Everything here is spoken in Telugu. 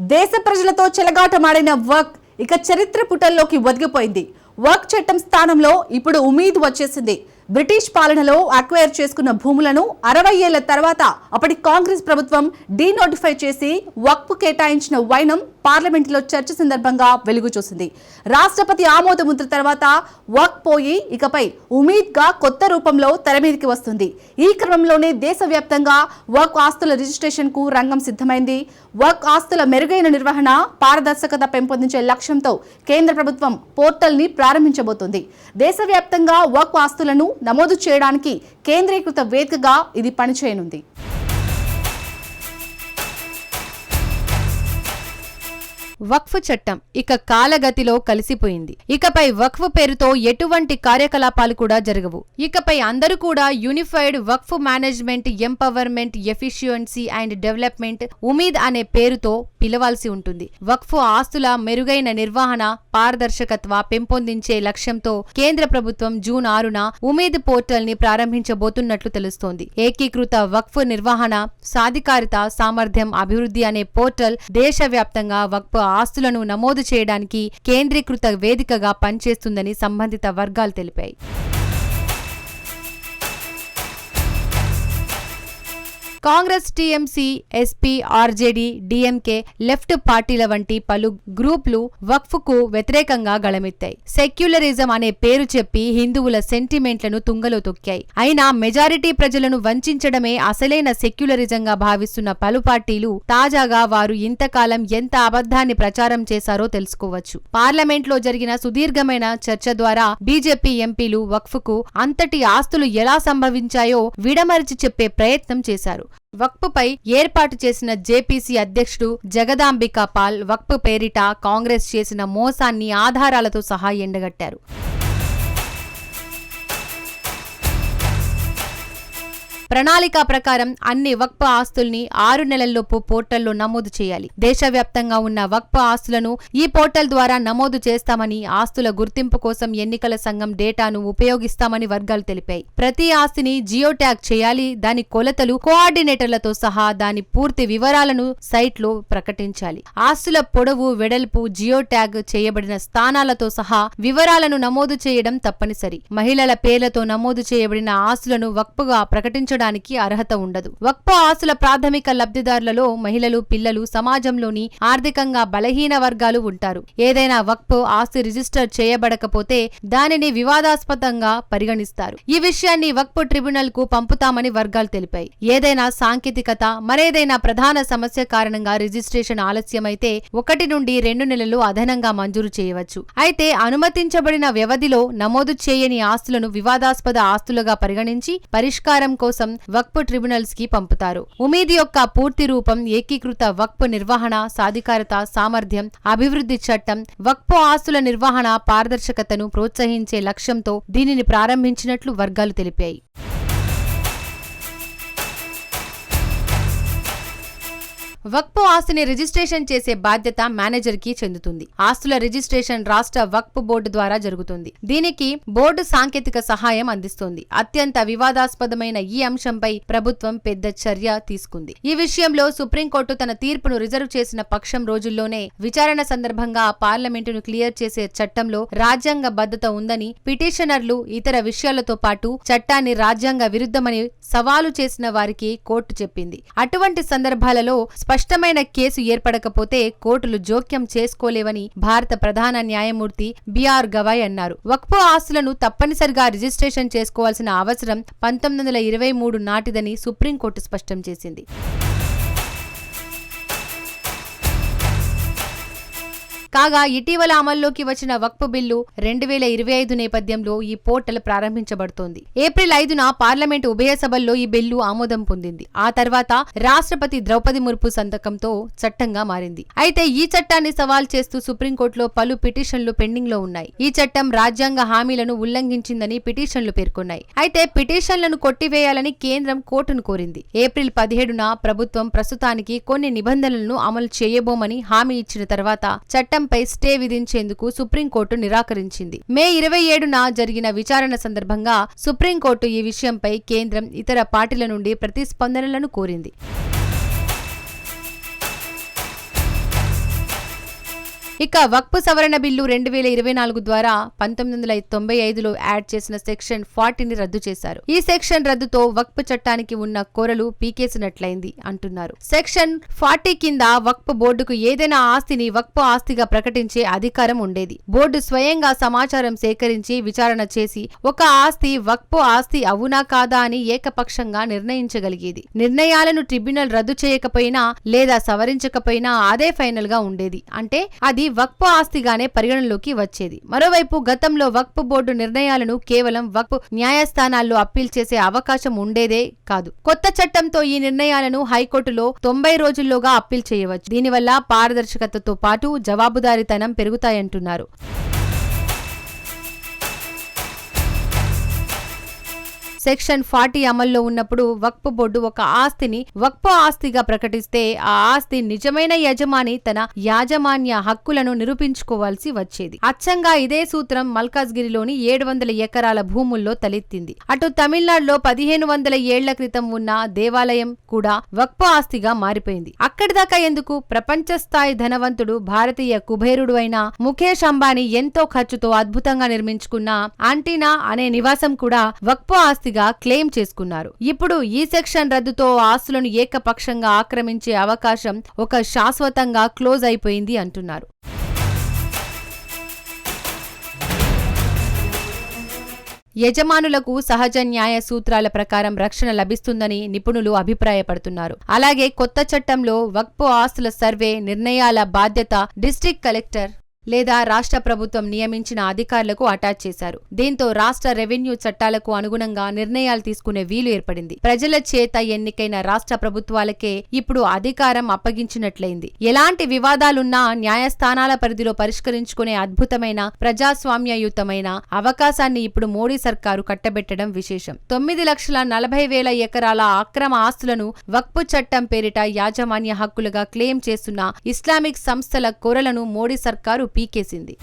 దేశ ప్రజలతో చెలగాటమాడిన వర్క్ ఇక చరిత్ర పుటల్లోకి ఒదిగిపోయింది. వర్క్ చట్టం స్థానంలో ఇప్పుడు ఉమీద్ వచ్చేసింది. బ్రిటిష్ పాలనలో అక్వైర్ చేసుకున్న భూములను అరవై ఏళ్ళ తర్వాత అప్పటి కాంగ్రెస్ ప్రభుత్వం డీనోటిఫై చేసి వక్ఫ్ కేటాయించిన వైనం పార్లమెంటులో చర్చ సందర్భంగా వెలుగు చూసింది. రాష్ట్రపతి ఆమోద ముద్ర తర్వాత వక్ పోయి ఇకపై ఉమీద్గా కొత్త రూపంలో తెర మీదకి వస్తుంది. ఈ క్రమంలోనే దేశవ్యాప్తంగా వక్ ఆస్తుల రిజిస్ట్రేషన్కు రంగం సిద్ధమైంది. వక్ ఆస్తుల మెరుగైన నిర్వహణ పారదర్శకత పెంపొందించే లక్ష్యంతో కేంద్ర ప్రభుత్వం పోర్టల్ని ప్రారంభించబోతోంది. దేశవ్యాప్తంగా వక్ ఆస్తులను నమోదు చేయడానికి కేంద్రీకృత వేదికగా ఇది పనిచేయనుంది. వక్ఫ్ చట్టం ఇక కాలగతిలో కలిసిపోయింది. ఇకపై వక్ఫ్ పేరుతో ఎటువంటి కార్యకలాపాలు కూడా జరగవు. ఇకపై అందరూ కూడా unified Waqf management empowerment efficiency and development Umeed అనే పేరుతో పిలవాల్సి ఉంటుంది. వక్ఫ్ ఆస్తుల మెరుగైన నిర్వహణ పారదర్శకత్వ పెంపొందించే లక్ష్యంతో కేంద్ర ప్రభుత్వం జూన్ ఆరున ఉమీద్ పోర్టల్ని ప్రారంభించబోతున్నట్లు తెలుస్తోంది. ఏకీకృత వక్ఫ్ నిర్వహణ సాధికారిత సామర్థ్యం అభివృద్ధి అనే పోర్టల్ దేశవ్యాప్తంగా వక్ఫ్ ఆస్తులను నమోదు చేయడానికి కేంద్రీకృత వేదికగా పనిచేస్తుందని సంబంధిత వర్గాలు తెలిపాయి. Congress TMC SP RJD DMK left పార్టీల వంటి పలు గ్రూపులు వక్ఫ్కు వ్యతిరేకంగా గళమెత్తాయి. సెక్యులరిజం అనే పేరు చెప్పి హిందువుల సెంటిమెంట్లను తుంగలో తొక్కాయి. అయినా మెజారిటీ ప్రజలను వంచడమే అసలైన సెక్యులరిజంగా భావిస్తున్న పలు పార్టీలు తాజాగా వారు ఇంతకాలం ఎంత అబద్ధాన్ని ప్రచారం చేశారో తెలుసుకోవచ్చు. పార్లమెంట్లో జరిగిన సుదీర్ఘమైన చర్చ ద్వారా బీజేపీ ఎంపీలు వక్ఫ్కు అంతటి ఆస్తులు ఎలా సంభవించాయో విడమరిచి చెప్పే ప్రయత్నం చేశారు. వక్ఫ్పై ఏర్పాటు చేసిన జేపీసీ అధ్యక్షుడు జగదాంబికా పాల్ వక్ఫ్ పేరిట కాంగ్రెస్ చేసిన మోసాన్ని ఆధారాలతో సహా ఎండగట్టారు. ప్రణాళిక ప్రకారం అన్ని వక్ఫ్ ఆస్తుల్ని ఆరు నెలల్లోపు పోర్టల్లో నమోదు చేయాలి. దేశవ్యాప్తంగా ఉన్న వక్ఫ్ ఆస్తులను ఈ పోర్టల్ ద్వారా నమోదు చేస్తామని ఆస్తుల గుర్తింపు కోసం ఎన్నికల సంఘం డేటాను ఉపయోగిస్తామని వర్గాలు తెలిపాయి. ప్రతి ఆస్తిని జియో ట్యాగ్ చేయాలి దాని కొలతలు కోఆర్డినేటర్లతో సహా దాని పూర్తి వివరాలను సైట్లో ప్రకటించాలి. ఆస్తుల పొడవు వెడల్పు జియో ట్యాగ్ చేయబడిన స్థానాలతో సహా వివరాలను నమోదు చేయడం తప్పనిసరి. మహిళల పేర్లతో నమోదు చేయబడిన ఆస్తులను వక్ఫ్గా పొందడానికి అర్హత ఉండదు. వక్ఫ్ ఆస్తుల ప్రాథమిక లబ్ధిదారులలో మహిళలు పిల్లలు సమాజంలోని ఆర్థికంగా బలహీన వర్గాలు ఉంటారు. ఏదైనా వక్ఫ్ ఆస్తి రిజిస్టర్ చేయబడకపోతే దానిని వివాదాస్పదంగా పరిగణిస్తారు. ఈ విషయాన్ని వక్ఫ్ ట్రిబ్యునల్కు పంపుతామని వర్గాలు తెలిపాయి. ఏదైనా సాంకేతికత మరేదైనా ప్రధాన సమస్య కారణంగా రిజిస్ట్రేషన్ ఆలస్యమైతే ఒకటి నుండి రెండు నెలలు అదనంగా మంజూరు చేయవచ్చు. అయితే అనుమతించబడిన వ్యవధిలో నమోదు చేయని ఆస్తులను వివాదాస్పద ఆస్తులుగా పరిగణించి పరిష్కారం కోసం వక్ఫ్ ట్రిబ్యునల్స్కి పంపుతారు. ఉమీద్ యొక్క పూర్తి రూపం ఏకీకృత వక్ఫ్ నిర్వహణ సాధికారత సామర్థ్యం అభివృద్ధి చట్టం వక్ఫ్ ఆస్తుల నిర్వహణ పారదర్శకతను ప్రోత్సహించే లక్ష్యంతో దీనిని ప్రారంభించినట్లు వర్గాలు తెలిపాయి. వక్ఫ్ ఆస్తిని రిజిస్ట్రేషన్ చేసే బాధ్యత మేనేజర్కి చెందుతుంది. ఆస్తుల రిజిస్ట్రేషన్ రాష్ట్ర వక్ఫ్ బోర్డు ద్వారా జరుగుతుంది. దీనికి బోర్డు సాంకేతిక సహాయం అందిస్తుంది. అత్యంత వివాదాస్పదమైన ఈ అంశంపై ప్రభుత్వం పెద్ద చర్య తీసుకుంది. ఈ విషయంలో సుప్రీంకోర్టు తన తీర్పును రిజర్వ్ చేసిన పక్షం రోజుల్లోనే విచారణ సందర్భంగా పార్లమెంటును క్లియర్ చేసే చట్టంలో రాజ్యాంగ బద్ధత ఉందని పిటిషనర్లు ఇతర విషయాలతో పాటు చట్టాన్ని రాజ్యాంగ విరుద్ధమని సవాలు చేసిన వారికి కోర్టు చెప్పింది. అటువంటి సందర్భాలలో స్పష్టమైన కేసు ఏర్పడకపోతే కోర్టులు జోక్యం చేసుకోలేవని భారత ప్రధాన న్యాయమూర్తి బిఆర్ గవాయ్ అన్నారు. వక్ఫ్ ఆస్తులను తప్పనిసరిగా రిజిస్ట్రేషన్ చేసుకోవాల్సిన అవసరం పంతొమ్మిది వందల ఇరవై మూడు నాటిదని సుప్రీంకోర్టు స్పష్టం చేసింది. కాగా ఇటీవల అమల్లోకి వచ్చిన వక్ఫ్ బిల్లు రెండు వేల ఇరవై ఐదు నేపథ్యంలో ఈ పోర్టల్ ప్రారంభించబడుతోంది. ఏప్రిల్ ఐదున పార్లమెంట్ ఉభయ సభల్లో ఈ బిల్లు ఆమోదం పొందింది. ఆ తర్వాత రాష్ట్రపతి ద్రౌపది ముర్పు సంతకంతో చట్టంగా మారింది. అయితే ఈ చట్టాన్ని సవాల్ చేస్తూ సుప్రీంకోర్టులో పలు పిటిషన్లు పెండింగ్లో ఉన్నాయి. ఈ చట్టం రాజ్యాంగ హామీలను ఉల్లంఘించిందని పిటిషన్లు పేర్కొన్నాయి. అయితే పిటిషన్లను కొట్టివేయాలని కేంద్రం కోర్టును కోరింది. ఏప్రిల్ పదిహేడున ప్రభుత్వం ప్రస్తుతానికి కొన్ని నిబంధనలను అమలు చేయబోమని హామీ ఇచ్చిన తర్వాత చట్టంపై స్టే విధించేందుకు సుప్రీంకోర్టు నిరాకరించింది. మే ఇరవై ఏడున జరిగిన విచారణ సందర్భంగా సుప్రీంకోర్టు ఈ విషయంపై కేంద్రం ఇతర పార్టీల నుండి ప్రతిస్పందనలను కోరింది. ఇక వక్ఫ్ సవరణ బిల్లు రెండు వేల ఇరవై నాలుగు ద్వారా పంతొమ్మిది వందల తొంభై ఐదులో యాడ్ చేసిన సెక్షన్ ఫార్టీని రద్దు చేశారు. ఈ సెక్షన్ రద్దుతో వక్ఫ్ చట్టానికి ఉన్న కోరలు పీకేసినట్లయింది అంటున్నారు. సెక్షన్ ఫార్టీ కింద వక్ఫ్ బోర్డుకు ఏదైనా ఆస్తిని వక్ఫ్ ఆస్తిగా ప్రకటించే అధికారం ఉండేది. బోర్డు స్వయంగా సమాచారం సేకరించి విచారణ చేసి ఒక ఆస్తి వక్ఫ్ ఆస్తి అవునా కాదా అని ఏకపక్షంగా నిర్ణయించగలిగేది. నిర్ణయాలను ట్రిబ్యునల్ రద్దు చేయకపోయినా లేదా సవరించకపోయినా అదే ఫైనల్గా ఉండేది. అంటే అది వక్ఫ్ ఆస్తిగానే పరిగణలోకి వచ్చేది. మరోవైపు గతంలో వక్ఫ్ బోర్డు నిర్ణయాలను కేవలం వక్ఫ్ న్యాయస్థానాల్లో అప్పీల్ చేసే అవకాశం ఉండేదే కాదు. కొత్త చట్టంతో ఈ నిర్ణయాలను హైకోర్టులో తొంభై రోజుల్లోగా అప్పీల్ చేయవచ్చు. దీనివల్ల పారదర్శకతతో పాటు జవాబుదారీతనం పెరుగుతాయంటున్నారు. సెక్షన్ ఫార్టీ అమల్లో ఉన్నప్పుడు వక్ఫ్ బోర్డు ఒక ఆస్తిని వక్ఫ్ ఆస్తిగా ప్రకటిస్తే ఆ ఆస్తి నిజమైన యజమాని తన యాజమాన్య హక్కులను నిరూపించుకోవాల్సి వచ్చేది. అచ్చంగా ఇదే సూత్రం మల్కాజ్గిరిలోని ఏడు వందల ఎకరాల భూముల్లో తలెత్తింది. అటు తమిళనాడులో పదిహేను వందల ఏళ్ళ క్రితం ఉన్న దేవాలయం కూడా వక్ఫ్ ఆస్తిగా మారిపోయింది. అక్కడి దాకా ఎందుకు? ప్రపంచ స్థాయి ధనవంతుడు భారతీయ కుబేరుడు అయిన ముఖేష్ అంబానీ ఎంతో ఖర్చుతో అద్భుతంగా నిర్మించుకున్న ఆంటీనా అనే నివాసం కూడా వక్ఫ్ ఆస్తిగా క్లెయిమ్ చేసుకున్నారు. ఇప్పుడు ఈ సెక్షన్ రద్దుతో ఆస్తులను ఏకపక్షంగా ఆక్రమించే అవకాశం ఒక శాశ్వతంగా క్లోజ్ అయిపోయింది అంటున్నారు. యజమానులకు సహజ న్యాయ సూత్రాల ప్రకారం రక్షణ లభిస్తుందని నిపుణులు అభిప్రాయపడుతున్నారు. అలాగే కొత్త చట్టంలో వక్పు ఆస్తుల సర్వే నిర్ణయాల బాధ్యత డిస్ట్రిక్ట్ కలెక్టర్ లేదా రాష్ట్ర ప్రభుత్వం నియమించిన అధికారులకు అటాచ్ చేశారు. దీంతో రాష్ట్ర రెవెన్యూ చట్టాలకు అనుగుణంగా నిర్ణయాలు తీసుకునే వీలు ఏర్పడింది. ప్రజల చేత ఎన్నికైన రాష్ట్ర ప్రభుత్వాలకే ఇప్పుడు అధికారం అప్పగించినట్లయింది. ఎలాంటి వివాదాలున్నా న్యాయస్థానాల పరిధిలో పరిష్కరించుకునే అద్భుతమైన ప్రజాస్వామ్యయుతమైన అవకాశాన్ని ఇప్పుడు మోడీ సర్కారు కట్టబెట్టడం విశేషం. తొమ్మిది లక్షల నలభై వేల ఎకరాల అక్రమ ఆస్తులను వక్పు చట్టం పేరిట యాజమాన్య హక్కులుగా క్లెయిమ్ చేస్తున్న ఇస్లామిక్ సంస్థల కొరలను మోడీ సర్కారు పీకేసింది.